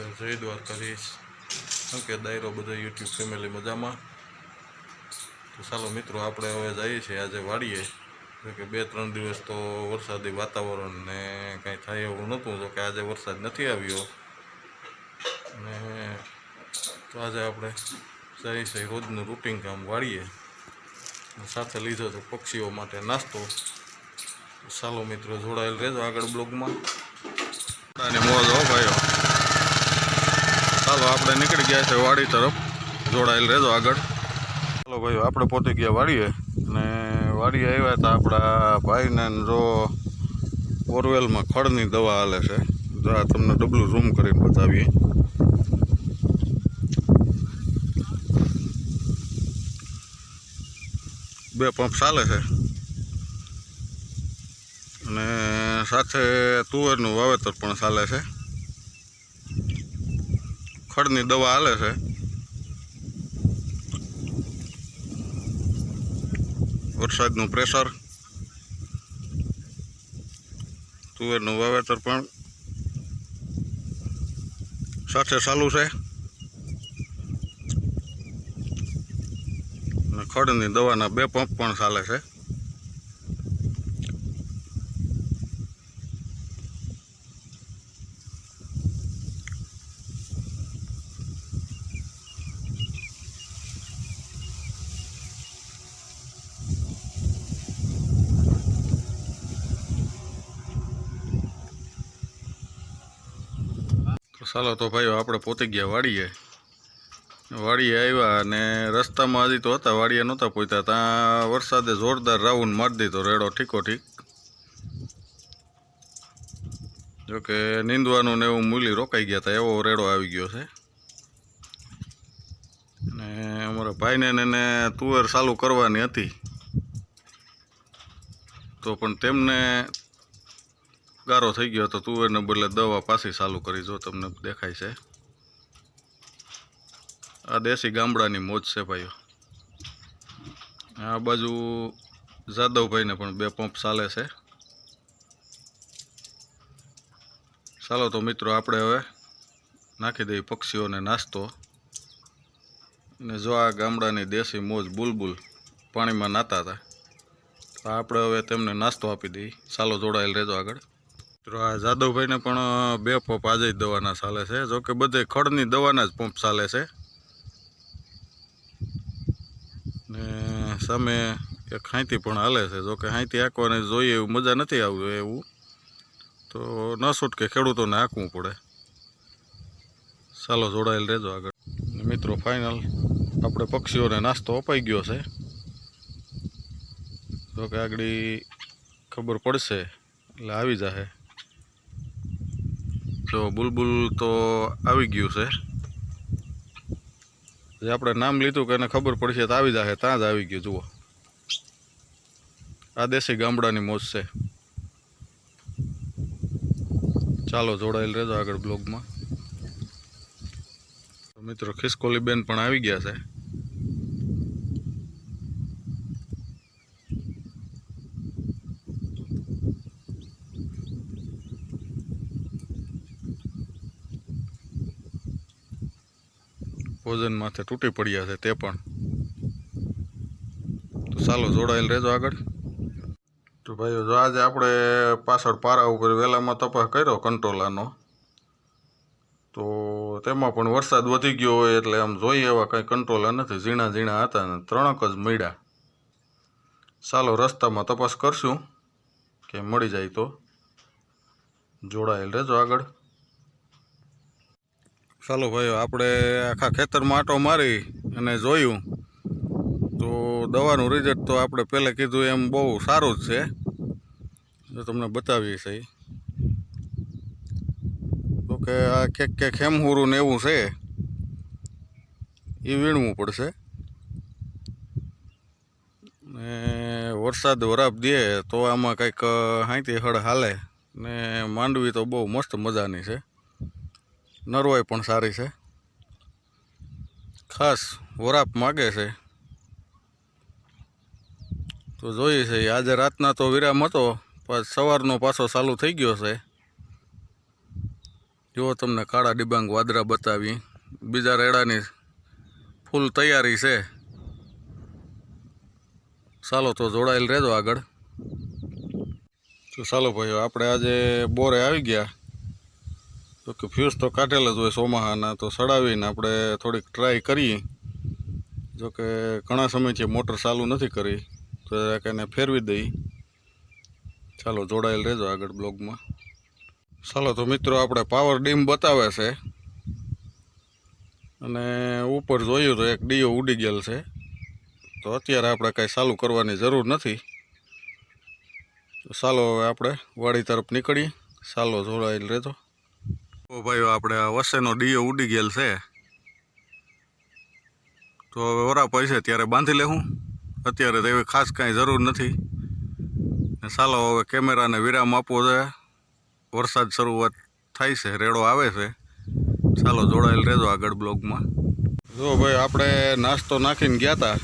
જય દ્વારકાધીશ. કે દાયરો બધા યુટ્યુબ ફેમિલી મજામાં. તો ચાલો મિત્રો, આપણે હવે જઈએ છીએ આજે વાડીએ. કે બે ત્રણ દિવસ તો વરસાદી વાતાવરણ ને કાંઈ થાય એવું નહોતું. જો કે આજે વરસાદ નથી આવ્યો. ને તો આજે આપણે જઈએ છીએ રોજનું રૂટિન કામ વાળીએ સાથે લીધો તો પક્ષીઓ માટે નાસ્તો. ચાલો મિત્રો, જોડાયેલ રહેજો આગળ બ્લોગમાં. અને મોજ આપણે નીકળી ગયા છે વાડી તરફ, જોડાયેલ રહેજો આગળ. ચાલો ભાઈ, આપણે પહોંચી ગયા વાડીએ અને વાડીએ આવ્યા હતા આપણા ભાઈને જો બોરવેલમાં ખડની દવા હાલે છે. જરા તમને ડબલું ઝૂમ કરીને બતાવીએ. બે પંપ ચાલે છે. અને સાથે તુવેરનું વાવેતર પણ ચાલે છે. ખડની દવા હાલે છે. વરસાદનું પ્રેશર. તુવેરનું વાવેતર પણ સાથે ચાલુ છે. ખડની દવાના બે પંપ પણ ચાલે છે. ચાલો તો ભાઈઓ, આપણે પોતે ગયા વાડીએ. વાડીએ આવ્યા અને રસ્તામાં હજી તો હતા, વાડીએ નહોતા પહોંચ્યા ત્યાં વરસાદે જોરદાર રાઉન્ડ મારી દીધો, રેડો ઠીકો ઠીક. જોકે નીંદવાનું ને એવું મૂલી રોકાઈ ગયા હતા એવો રેડો આવી ગયો છે. અને અમારા ભાઈને એને તુવેર ચાલુ કરવાની હતી. તો પણ તેમને ગારો થઈ ગયો હતો તુવેરને બદલે દવા પાછી ચાલુ કરી જો તમને દેખાય છે. આ દેશી ગામડાની મોજ છે ભાઈઓ. આ બાજુ જાદવભાઈને પણ બે પંપ ચાલે છે. ચાલો તો મિત્રો આપણે હવે નાખી દઈએ પક્ષીઓને નાસ્તો. ને જો આ ગામડાની દેશી મોજ બુલબુલ પાણીમાં નાતા હતા, તો આપણે હવે તેમને નાસ્તો આપી દઈએ. ચાલો જોડાયેલ રહેજો આગળ. મિત્રો, આ જાદવભાઈને પણ બે પંપ આજે જ દવાના ચાલે છે. જો કે બધે ખડની દવાના જ પંપ ચાલે છે. ને સામે એક હાંતી પણ હાલે છે. જો કે હાંતી હાંકવાની જોઈએ એવું મજા નથી આવતું એવું. તો ન છૂટકે ખેડૂતોને હાંકવું પડે. ચાલો જોડાયેલ રહેજો આગળ. મિત્રો ફાઇનલ આપણે પક્ષીઓને નાસ્તો અપાઈ ગયો છે. જોકે આગળ ખબર પડશે, એટલે આવી જશે જો બુલબુલ તો આવી ગયું છે. જે આપણે નામ લીધું કે એને ખબર પડશે તો આવી જશે ત્યાં જ આવી ગયું, જુઓ. આ દેશી ગામડાની મોજ છે. ચાલો જોડાયેલ રહેજો આગળ બ્લોગમાં. મિત્રો, ખિસકોલીબેન પણ આવી ગયા છે. માથે તૂટી પડ્યા છે તે પણ. તો ચાલો જોડાયેલ રહેજો આગળ. તો ભાઈઓ, જો આજે આપણે પાછળ પારા ઉપર વહેલામાં તપાસ કર્યો કંટ્રોલાનો તો તેમાં પણ વરસાદ વધી ગયો હોય એટલે આમ જોઈએ એવા કંઈ કંટ્રોલા નથી. ઝીણા ઝીણા હતા ને ત્રણક જ મળ્યા. ચાલો રસ્તામાં તપાસ કરશું, કે મળી જાય તો. જોડાયેલ રહેજો આગળ. ચાલો ભાઈઓ, આપણે આખા ખેતરમાં આંટો મારી અને જોયું. તો દવાનું રિઝલ્ટ તો આપણે પહેલાં કીધું એમ બહુ સારું જ છે. જો તમને બતાવીએ છીએ તો કે આ ક્યાંક ક્યાંક હેમહુરું ને એવું છે. એ વીણવું પડશે. ને વરસાદ વરાપ દે તો આમાં કંઈક હાંતી હળ હાલે. ને માંડવી તો બહુ મસ્ત મજાની છે. નરવાઈ પણ સારી છે. ખાસ વરાપ માગે છે. તો જોઈએ છે, આજે રાતના તો વિરામ હતો, પણ સવારનો પાછો ચાલુ થઈ ગયો છે. જુઓ તમને કાળા ડિબાંગ વાદરા બતાવી બીજા રેડાની ફૂલ તૈયારી છે. ચાલો તો જોડાયેલ રહેજો આગળ. તો ચાલો ભાઈઓ, આપણે આજે બોરે આવી ગયા. તો કે ફ્યુઝ તો કાઢેલ જ હોય સોમાહાના, તો સડાવીને આપણે થોડીક ટ્રાય કરીએ. જો કે ઘણા સમયથી મોટર ચાલુ નથી કરી, તો જરાક એને ફેરવી દઈ ચાલો જોડાયેલ રહેજો આગળ બ્લોગમાં. ચાલો તો મિત્રો, આપણે પાવર ડીમ બતાવે છે. અને ઉપર જોયું તો એક ડીઓ ઉડી ગયેલ છે. તો અત્યારે આપણે કાંઈ ચાલુ કરવાની જરૂર નથી. ચાલો હવે આપણે વાડી તરફ નીકળીએ. ચાલો જોડાયેલ રહેજો. ઓ ભાઈ આપણે વસેનો ડીઓ ઉડી ગયેલ છે. તો હવે વરા પૈસે ત્યારે બાંધી લેવું અત્યારે તો એવી ખાસ કાંઈ જરૂર નથી. ને ચાલો હવે કેમેરાને વિરામ આપવો છે. વરસાદ શરૂઆત થાય છે, રેડો આવે છે. ચાલો જોડાયેલ રહેજો આગળ બ્લોગમાં. જો ભાઈ, આપણે નાસ્તો નાખીને ગયા હતા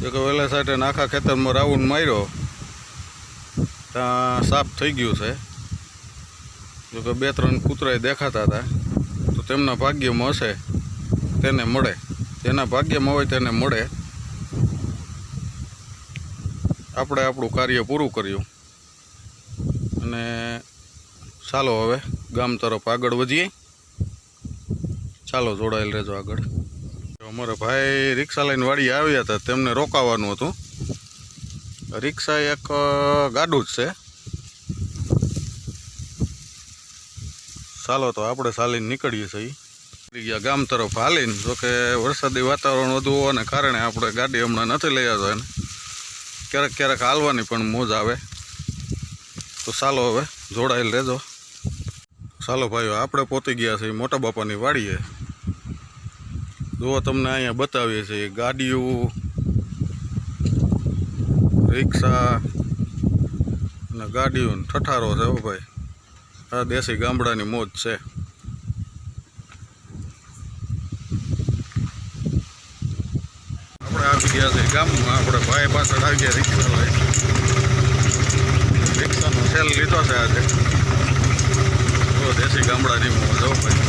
જો કે વહેલા સાઈડે નાખા ખેતરમાં રાઉન્ડ માર્યો. ત્યાં સાફ થઈ ગયું છે. જો કે બે ત્રણ કૂતરાય દેખાતા હતા, તો તેમના ભાગ્યમાં હશે, તેને મળે. જેના ભાગ્યમાં હોય તેને મળે. આપણે આપણું કાર્ય પૂરું કર્યું. અને ચાલો હવે ગામ તરફ આગળ વધીએ. ચાલો જોડાયેલ રહેજો આગળ. અમારા ભાઈ રિક્ષા લઈને વાડી આવ્યા હતા, તેમને રોકાવાનું હતું. રિક્ષા એક ગાડું જ છે. ચાલો તો આપણે ચાલીને નીકળીએ છીએ. ગયા ગામ તરફ હાલીને જોકે વરસાદી વાતાવરણ વધુ હોવાને કારણે આપણે ગાડી હમણાં નથી લઈ આવતા એને. ક્યારેક ક્યારેક હાલવાની પણ મોજ આવે. તો ચાલો હવે જોડાયેલ રહેજો. ચાલો ભાઈઓ, આપણે પહોંચી ગયા છીએ મોટા બાપાની વાડીએ. જુઓ તમને અહીંયા બતાવીએ છીએ, ગાડીઓ, રિક્ષા અને ગાડીઓને ઠઠારો છે ભાઈ. આ દેશી ગામડાની મોજ છે. આપણે આવી ગયા છીએ ગામમાં, આપણે ભાઈ પાછળ આવી ગયા રિક્ષા લઈ રિક્ષાનો સેલ લીધો છે આજે. દેશી ગામડાની મોજ હો ભાઈ.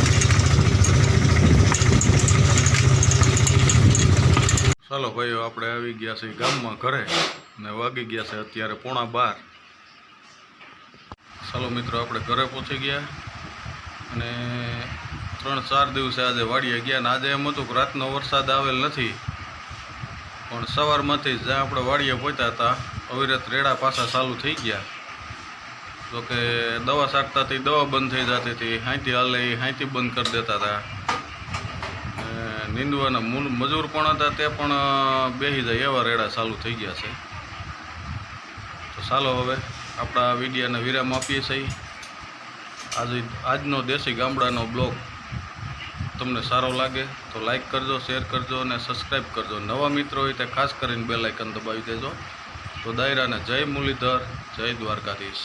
ચાલો ભાઈઓ, આપણે આવી ગયા છીએ ગામમાં ઘરે ને વાગી ગયા છે અત્યારે પોણા બાર. ચાલો મિત્રો, આપણે ઘરે પહોંચી ગયા અને ત્રણ ચાર દિવસે આજે વાડીએ ગયા અને આજે એમ હતું કે રાતનો વરસાદ આવેલ નથી. પણ સવારમાંથી જ્યાં આપણે વાડીએ પહોંચ્યા હતા, અવિરત રેડા પાછા ચાલુ થઈ ગયા. તો કે દવા છાંટતાથી દવા બંધ થઈ જતી હતી હાંથી હાલે એ બંધ કરી દેતા હતા. નીંદવાના મૂળ મજૂર પણ હતા તે પણ બેસી જાય એવા રેડા ચાલુ થઈ ગયા છે. તો ચાલો હવે. આપણા વિડીયાને વિરામ આપીએ છીએ. આજે આજનો દેશી ગામડાનો બ્લોગ તમને સારો લાગે તો લાઈક કરજો, શેર કરજો અને સબસ્ક્રાઈબ કરજો. નવા મિત્રો હોય તે ખાસ કરીને બેલાઇકન દબાવી દેજો. તો દાયરાને જય મુરલીધર, જય દ્વારકાધીશ.